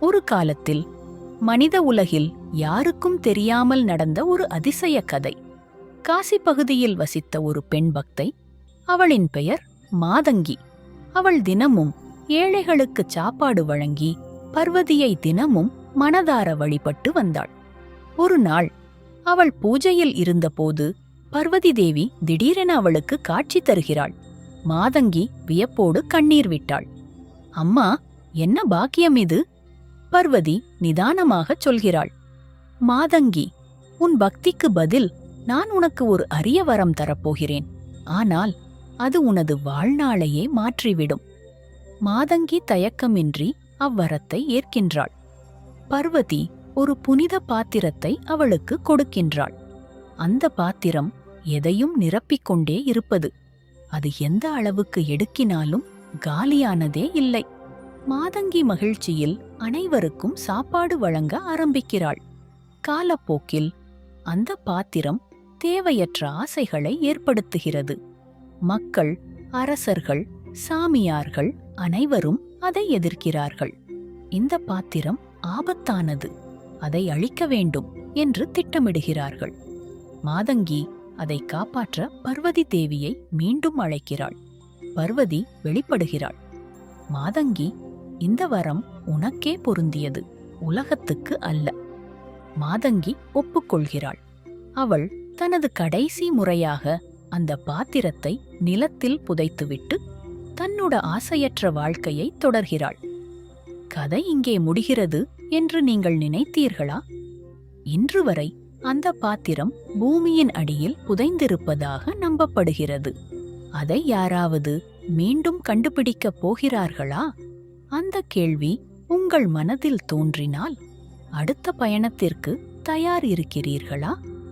ஒரு காலத்தில் மனித உலகில் யாருக்கும் தெரியாமல் நடந்த ஒரு அதிசய கதை. காசி பகுதியில் வசித்த ஒரு பெண் பக்தை அவளின் பெயர் மாதங்கி. அவள் தினமும் ஏழைகளுக்கு சாப்பாடு வழங்கி பர்வதியை தினமும் மனதார வழிபட்டு வந்தாள். ஒரு நாள் அவள் பூஜையில் இருந்தபோது பர்வதி தேவி திடீரென அவளுக்கு காட்சி தருகிறாள். மாதங்கி வியப்போடு கண்ணீர் விட்டாள். அம்மா என்ன பாக்கியம் இது? பர்வதி நிதானமாகச் சொல்கிறாள். மாதங்கி உன் பக்திக்கு பதில் நான் உனக்கு ஒரு அரிய வரம் தரப்போகிறேன். ஆனால் அது உனது வாழ்நாளையே மாற்றிவிடும். மாதங்கி தயக்கமின்றி அவ்வரத்தை ஏற்கின்றாள். பர்வதி ஒரு புனித பாத்திரத்தை அவளுக்கு கொடுக்கின்றாள். அந்த பாத்திரம் எதையும் நிரப்பிக்கொண்டே இருப்பது. அது எந்த அளவுக்கு எடுக்கினாலும் காலியானதே இல்லை. மாதங்கி மகிழ்ச்சியில் அனைவருக்கும் சாப்பாடு வழங்க ஆரம்பிக்கிறாள். காலப்போக்கில் அந்த பாத்திரம் தேவையற்ற ஆசைகளை ஏற்படுத்துகிறது. மக்கள் அரசர்கள் சாமியார்கள் அனைவரும் அதை எதிர்க்கிறார்கள். இந்த பாத்திரம் ஆபத்தானது அதை அழிக்க வேண்டும் என்று திட்டமிடுகிறார்கள். மாதங்கி அதை காப்பாற்ற பர்வதி தேவியை மீண்டும் அழைக்கிறாள். பர்வதி வெளிப்படுகிறாள். மாதங்கி இந்த வரம் உனக்கே பொருந்தியது உலகத்துக்கு அல்ல. மாதங்கி ஒப்புக்கொள்கிறாள். அவள் தனது கடைசி முறையாக அந்த பாத்திரத்தை நிலத்தில் புதைத்துவிட்டு தன்னோட ஆசையற்ற வாழ்க்கையை தொடர்கிறாள். கதை இங்கே முடிகிறது என்று நீங்கள் நினைத்தீர்களா? இன்று வரை அந்த பாத்திரம் பூமியின் அடியில் புதைந்திருப்பதாக நம்பப்படுகிறது. அதை யாராவது மீண்டும் கண்டுபிடிக்கப் போகிறார்களா? அந்த கேள்வி உங்கள் மனதில் தோன்றினால் அடுத்த பயணத்திற்கு தயார் இருக்கிறீர்களா?